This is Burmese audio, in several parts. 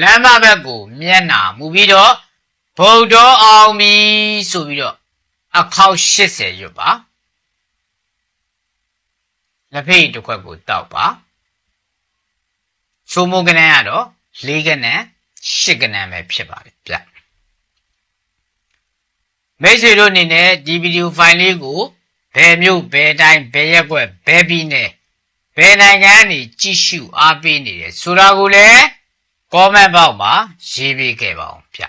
လမ်းမဘက်ကို မျက်နာမူပြီးတော့ဗုဒ္ဓအောင်ပြီဆိုပြီးတော့အခေါက်80ရွတ်ပါလက်ဖိတ်တစ်ခွက်ကိုတောက်ပါဆိုမိုးကနန်းကတော့၄ကနန်း၈ကနန်းပဲဖြစ်ပါပြီဗျမိတ်ဆွေတို့အနေနဲ့ဒီဗီဒီယိုဖိုင်လေးကိုဘယ်မျိုးဘယ်တိုင်းဘယ်ရက်ကွက်ဘယ်ပြည်နယ်ဘယ်နိုင်ငံကနေကြည့်ရှုအားပေးနေတယ်ဆိုတာကိုလည်း comment box မှာရေးပေးခဲ့ပါအောင်ဗျ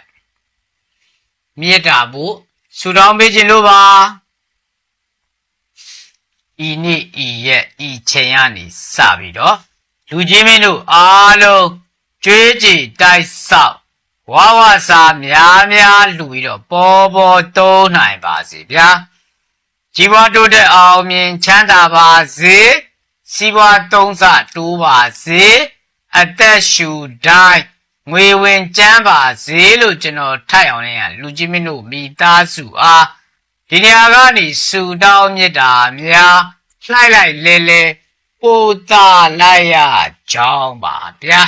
မြေတာဖို့ဆူတောင်းပေးခြင်းလို့ပါဤနေ့ဤရက်ဤချိန်ကနေစပြီးတော့လူကြီးမင်းတို့အားလုံးကြွေးကြည်တိုက်ဆောက်ဝါဝစာများများလူပြီးတော့ပေါ်ပေါ်သုံးနိုင်ပါစေဗျာជីវတိုးတဲ့အောင်မြင်ချမ်းသာပါစေစီးပွားသုံးဆတိုးပါစေ အသက်ရှူတိုင်းငွေဝင်ကျန်းပါစေလို့ကျွန်တော်ထိုက်အောင်လည်းလူကြီးမင်းတို့မိသားစုအားဒီနေရာကနေစူတောင်းမြတ်တာများလှိုက်လိုက်လဲလဲပို့တာလိုက်ရကြောင်းပါဗျာ